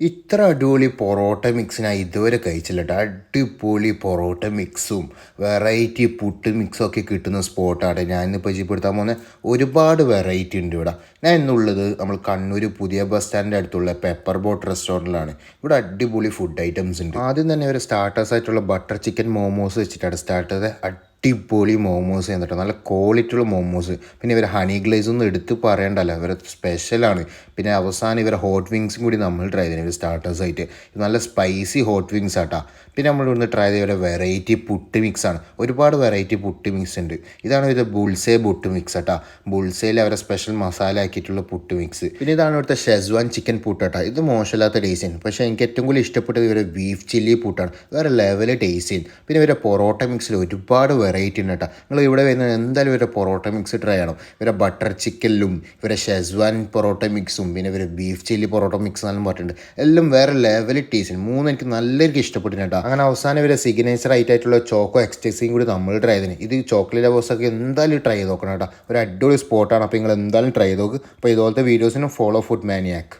ഇത്ര അടിപൊളി പൊറോട്ട മിക്സ് ഞാൻ ഇതുവരെ കഴിച്ചില്ല അടിപൊളി പൊറോട്ട മിക്സും വെറൈറ്റി പുട്ട് മിക്സും ഒക്കെ കിട്ടുന്ന സ്പോട്ടാണ് ഞാൻ ഇന്ന് പരിചയപ്പെടുത്താൻ പോകുന്ന ഒരുപാട് വെറൈറ്റി ഉണ്ട് ഇവിടെ. ഞാൻ ഇന്നുള്ളത് നമ്മൾ കണ്ണൂർ പുതിയ ബസ് സ്റ്റാൻഡിന്റെ അടുത്തുള്ള പെപ്പർ ബോട്ട് റെസ്റ്റോറന്റിലാണ് ഇവിടെ അടിപൊളി ഫുഡ് ഐറ്റംസ് ഉണ്ട്. ആദ്യം തന്നെ ഒരു സ്റ്റാർട്ടേഴ്സ് ആയിട്ടുള്ള ബട്ടർ ചിക്കൻ മോമോസ് വെച്ചിട്ടാണ് സ്റ്റാർട്ട് ചെയ്തത്. അടിപൊളി മോമോസ് എന്നിട്ട് നല്ല ക്വാളിറ്റിയുള്ള മോമോസ് പിന്നെ ഇവർ ഹണി ഗ്ലേസ് ഒന്നും എടുത്ത് പറയണ്ടല്ലോ. ഇവരെ സ്പെഷ്യലാണ് പിന്നെ അവസാനം ഇവരെ ഹോട്ട് വിങ്സും കൂടി നമ്മൾ ട്രൈ ചെയ്തത് ഇവർ സ്റ്റാർട്ടേഴ്സായിട്ട് നല്ല സ്പൈസി ഹോട്ട് വിങ്സ് ആട്ടാ. പിന്നെ നമ്മൾ ഇവിടുന്ന് ട്രൈ ചെയ്ത ഇവരെ വെറൈറ്റി പുട്ട് മിക്സ് ആണ്. ഒരുപാട് വെറൈറ്റി പുട്ട് മിക്സ് ഉണ്ട്. ഇതാണ് ഇവരുടെ ബുൾസേ പുട്ട് മിക്സ് ആട്ടാ. ബുൾസേയിൽ അവരെ സ്പെഷ്യൽ മസാല ആക്കിയിട്ടുള്ള പുട്ട് മിക്സ് പിന്നെ ഇതാണ് ഇവിടുത്തെ ഷെസ്വാൻ ചിക്കൻ പുട്ടാട്ടാ ഇത് മോശമില്ലാത്ത ടേസ്റ്റ് ആണ്. പക്ഷേ എനിക്ക് ഏറ്റവും കൂടുതൽ ഇഷ്ടപ്പെട്ടത് ഇവരുടെ ബീഫ് ചില്ലി പുട്ടാണ്. വേറെ ലെവൽ ടേസ്റ്റ് ചെയ്യും പിന്നെ ഇവരുടെ പൊറോട്ട മിക്സിൽ ഒരുപാട് വെറൈറ്റി ഉണ്ട് കേട്ടോ. നിങ്ങൾ ഇവിടെ വരുന്ന എന്തായാലും ഇവരെ പൊറോട്ട മിക്സ് ട്രൈ ചെയ്യണം. ഇവരെ ബട്ടർ ചിക്കനിലും ഇവരെ ഷെസ്വാൻ പൊറോട്ട മിക്സും പിന്നെ ഇവരെ ബീഫ് ചില്ലി പൊറോട്ട മിക്സ് എന്നെല്ലാം പറഞ്ഞിട്ടുണ്ട് എല്ലാം വേറെ ലെവൽ ടേസ്റ്റ് മൂന്ന് എനിക്ക് നല്ല എനിക്ക് ഇഷ്ടപ്പെട്ടു കേട്ടോ. അങ്ങനെ അവസാനം ഇവരെ സിഗ്നേച്ചർ ആയിട്ടുള്ള ചോക്കോ എക്സ്റ്റേസിയും കൂടി നമ്മൾ ട്രൈ ചെയ്തിന്. ഇത് ചോക്ലേറ്റ് ലവേഴ്സൊക്കെ എന്തായാലും ട്രൈ ചെയ്ത് നോക്കണം കേട്ടോ. ഒരു അടിപൊളി സ്പോട്ടാണ് അപ്പോൾ നിങ്ങൾ എന്തായാലും ട്രൈ ചെയ്ത് നോക്ക്. അപ്പോൾ ഇതുപോലത്തെ വീഡിയോസിനും ഫോളോ ഫുഡ് മാനിയാക്ക്